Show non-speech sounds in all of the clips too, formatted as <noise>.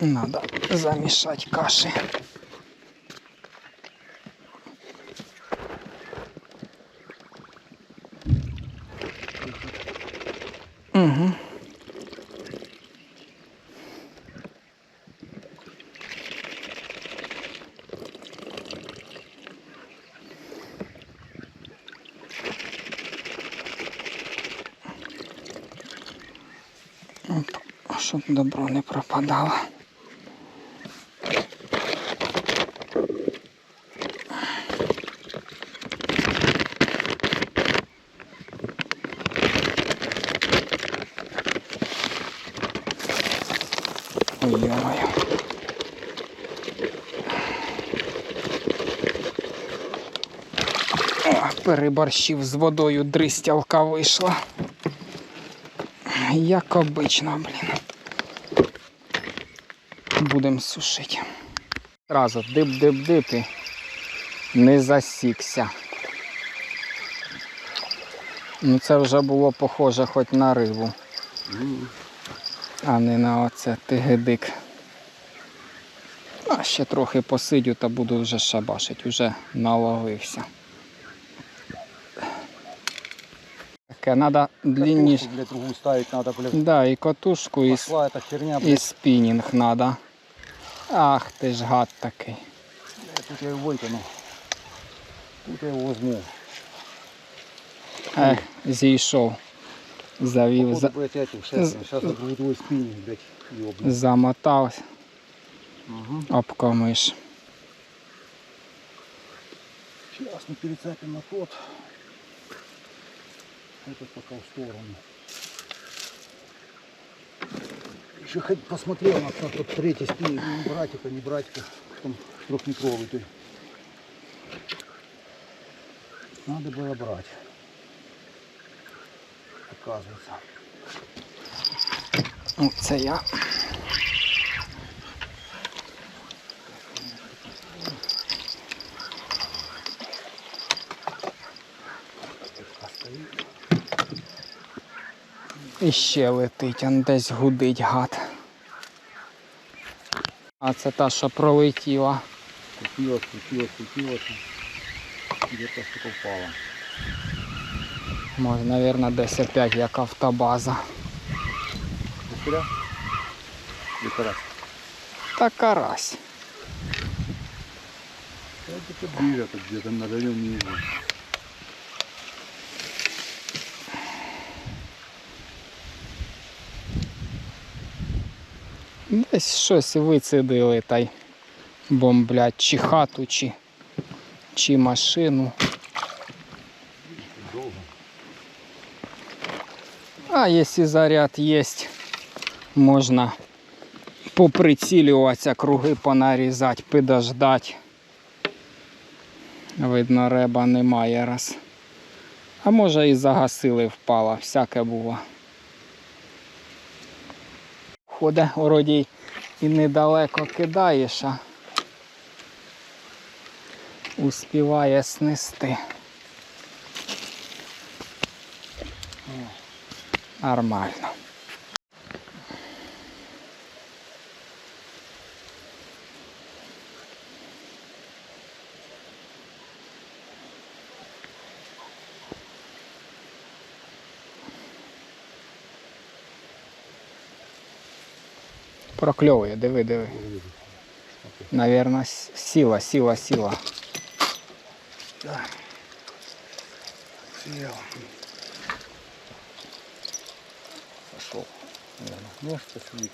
Надо замішати каші. Угу. Щоб добро не пропадало. О, переборщив з водою, дристялка вийшла. Як обично, блін. Будемо сушити. Зразу дип-дип-дип і не засікся. Ну це вже було похоже хоч на рибу, а не на оце тигидик. А ще трохи посидю та буду вже шабашить, вже наловився. Таке треба длинніше. Катушку, блядь, другую ставить надо, блядь. Да, і котушку, і, с- Пошла эта херня, і блядь. спінінг треба. Ах ти ж гад такий. Тут я его вытяну. Тут я его возьму. Ех, зійшов. Завів, Походу, за... блядь, этим шестым. Сейчас на другой твой спиннинг, блядь, ёбну. замотався, Ага. обкомиш. Сейчас мы перецепим на тот. Этот пока в сторону. Еще хоть посмотрел на на тот третий спиннинг, ну, брать это, не брать это, там трехметровый ты. Надо было брать. Оказывается. Ну, Це я. І ще летить, он десь гудить гад. А це та, що пролетіла. Крутилась, крутилась, крутилась. Где-то что-то упало. Може, мабуть, десь опять як автобаза. Или карась? Та карась. Это ближе, где-то на район Десь щось вицідили та й бомблять чи хату, чи, чи машину. А якщо заряд є, можна поприцілюватися, круги понарізати, підождати. Видно, реба немає раз. А може і загасили впала, всяке було. Ходить, вроді і недалеко кидаєш, а успіває снести. Нормально. Прокльовує, диви, диви. Наверно, с- сіла, сіла, сіла. Съел. Пошел. Наверное. Мышца сидит.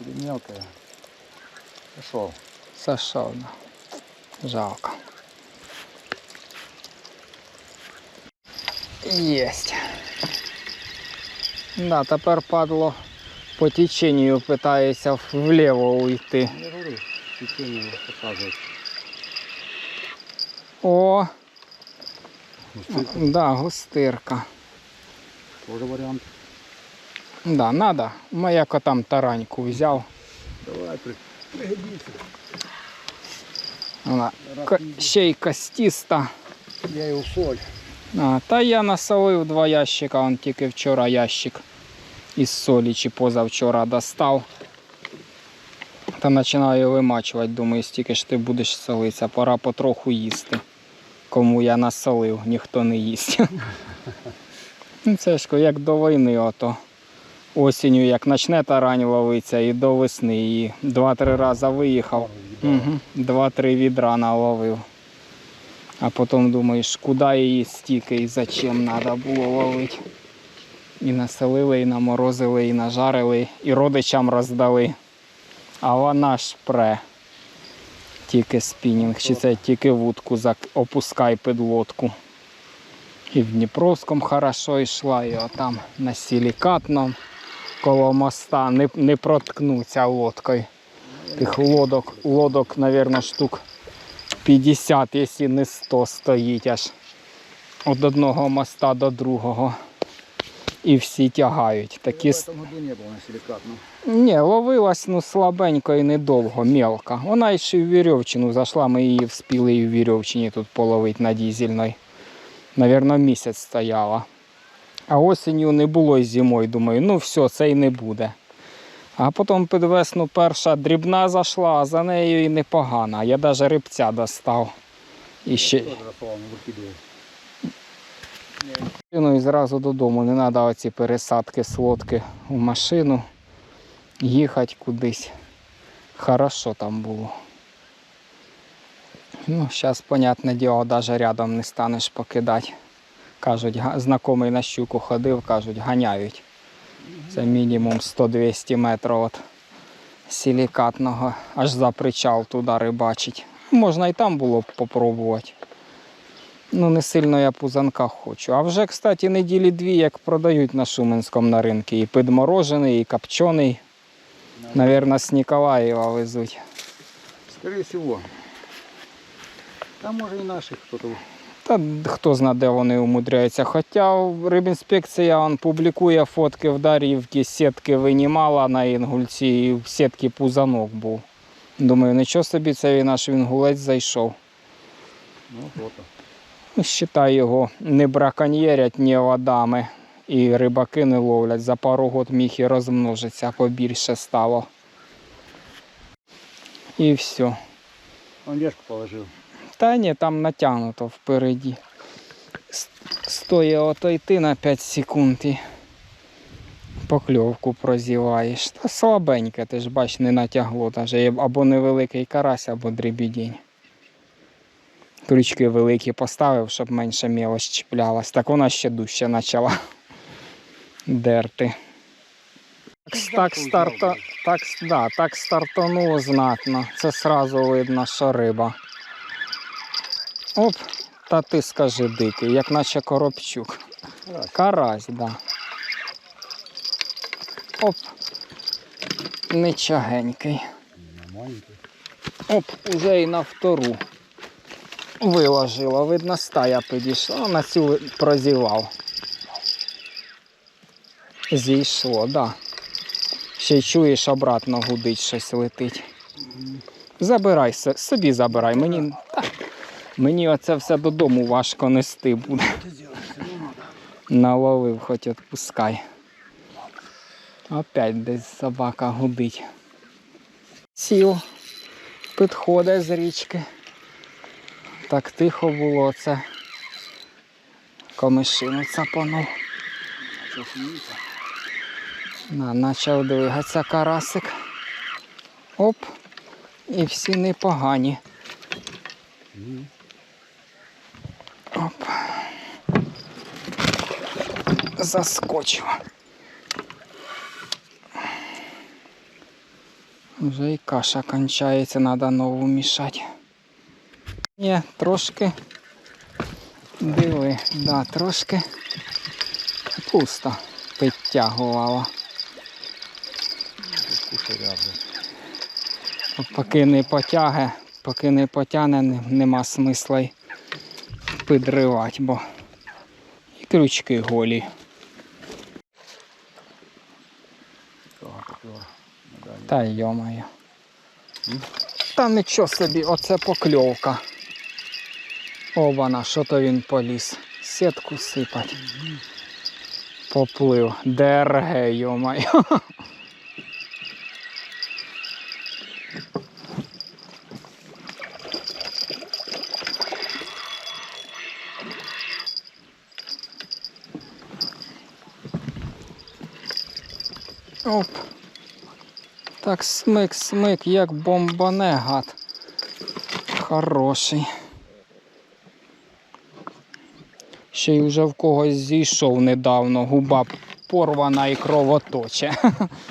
Или мелкая. Пошел. Сошов, да. Жалко. Єсть. Да, тепер падло по теченню питається вліво уйти. Течение. О, Ну, да, густирка. Тоже вариант. Да, надо. Моя котам тараньку взяв. Давай, при... пригодится. Вона ще й костіста. Я его соль. А, та я насолив два ящика, он тільки вчора ящик із солі чи позавчора достав. Та починаю вимачувати, думаю, стільки ж ти будеш солитися, пора потроху їсти. Кому я насолив, ніхто не їсть. <laughs> Ну, Це ж як до війни, ото осінню, як почне тарань ловитися, і до весни. І два-три рази виїхав. Угу. Два-три відра наловив. А потім думаєш, куди її стільки і зачем треба було ловити. І населили, і наморозили, і нажарили, і родичам роздали. А вона ж пре. Тільки спінінг, чи це тільки вудку опускай під лодку. І в Дніпровському хорошо йшла, і отам на силікатному коло моста не, не проткнуться лодкою. Тих лодок, лодок, мабуть, штук 50, якщо не 100 стоїть аж від одного моста до другого. І всі тягають. Такі В году не было на ні, ловилась ну слабенько і недовго, мелко. Вона ще в Вірьовчину зайшла, ми її вспіли і в Вірьовчині тут половити на дізельної. Навірно, місяць стояла. А осінню не було і зимою, думаю, ну все, це й не буде. А потім під весну перша дрібна зайшла, а за нею і непогана. Я навіть рибця достав. І ще, Ну і зразу додому. Не треба оці пересадки з лодки в машину. Їхати кудись. Хорошо там було. Ну, зараз, понятне діло, навіть рядом не станеш покидати. Кажуть, знайомий на щуку ходив, кажуть, ганяють. Це мінімум 100-200 метрів від силікатного, аж за причал туди рибачить. Можна і там було б попробувати. Ну, не сильно я пузанка хочу. А вже, кстати, неділі дві, як продають на Шуменському на ринку. І підморожений, і копчений. Навірно, з Ніколаєва везуть. Скорее всего. Там може і наших хто-то. Та хто зна, де вони умудряються. Хоча рибінспекція он, публікує фотки в Дарівці, сітки винімала на інгульці, і в сітки пузанок був. Думаю, нічого собі, це він наш інгулець зайшов. Ну, фото. Считай його не браконьєрять ні водами і рибаки не ловлять. За пару год міг і розмножиться, побільше стало. І все. Он вешку положил. Та ні, там натягнуто впереді. Стоїть отойти на 5 секунд і покльовку прозіваєш. Та слабеньке, ти ж бач, не натягло. Даже або невеликий карась, або дрібідінь. Крючки великі поставив, щоб менше мілоч чіплялась. Так вона ще дужче почала дерти. Так, так, старто, так, да, так стартануло знатно. Це сразу видно, що риба. Оп, та ти скажи дикий, як наче коробчук. Карась, да. Оп. Нечагенький. Оп, уже і на втору виложила. Видно, стая підійшла, на цю прозівав. Зійшло, да. Ще чуєш, обратно гудить, щось летить. Забирай, собі забирай. Мені, та, мені оце все додому важко нести буде. Наловив, хоч відпускай. Опять десь собака гудить. Сів, підходить з річки. Так тихо було це. Комишину цапанув. Почав двигатися карасик. Оп. І всі непогані. Оп. Заскочив. Вже і каша кончається, треба нову мішати. Ні, трошки. Диви, да, трошки пусто підтягувала. Поки не потяге, поки не потягне, нема смисла й підривати, бо і крючки голі. Та йомаю. Та нічого собі, оце покльовка. Обана, що то він поліз. Сітку сипать. Поплив. ДРГ, йомаю. Оп. Так смик, смик, як бомбане гад. Хороший. Ще й вже в когось зійшов недавно, губа порвана і кровоточе.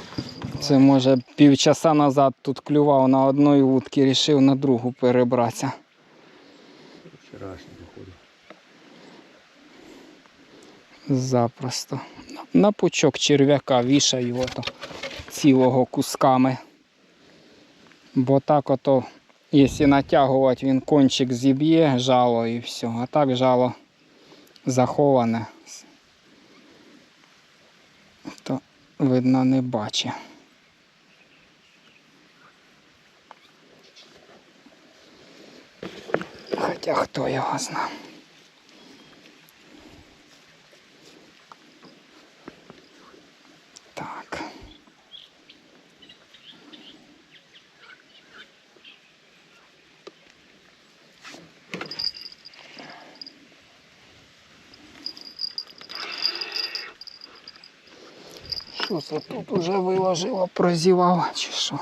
<laughs> Це може півчаса назад тут клював на одної вудки, рішив на другу перебратися. Вчорашній. Запросто. На пучок черв'яка вішаю ото цілого кусками. Бо так ото, якщо натягувати, він кончик зіб'є жало і все. А так жало заховане. То видно не бачить. Хоча хто його знає. Так. Це тут уже виложило, прозівав чи що?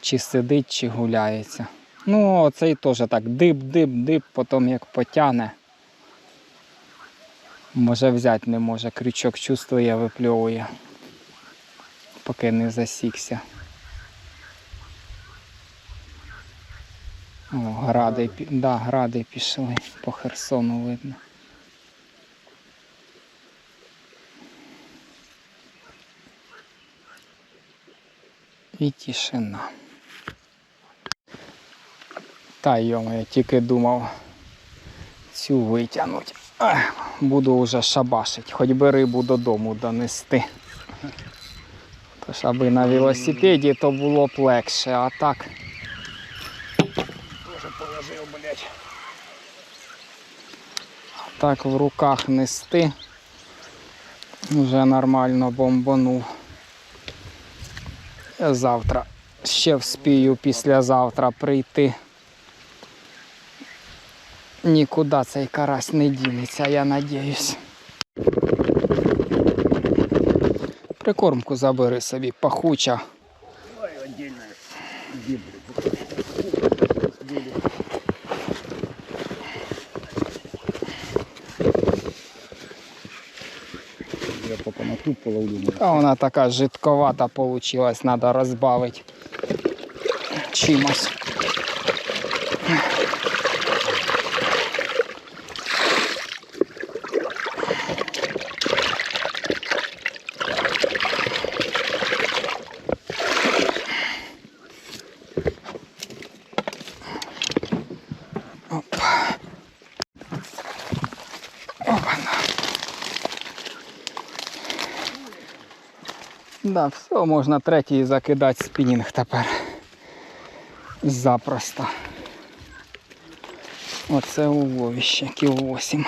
Чи сидить, чи гуляється. Ну, оцей теж так дип-дип-дип, потім як потягне. Може взяти не може, крючок чувствує, випльовує, поки не засікся. О, гради, да, гради пішли, по Херсону видно. І тишина. Та йома, я тільки думав цю витягнути. Буду вже шабашить, хоч би рибу додому донести. Тож аби на велосипеді то було б легше, а так. Тоже положив, блядь. А так в руках нести. Вже нормально бомбанув. Я завтра ще вспію післязавтра прийти. Нікуди цей карась не дінеться, я надіюсь. Прикормку забери собі, пахуча. Я пока на труп половлю. А вона така жидковата получилась, треба розбавити чимось. Да, все, можна третій закидати спінінг тепер. Запросто. Оце уловище, кіл 8.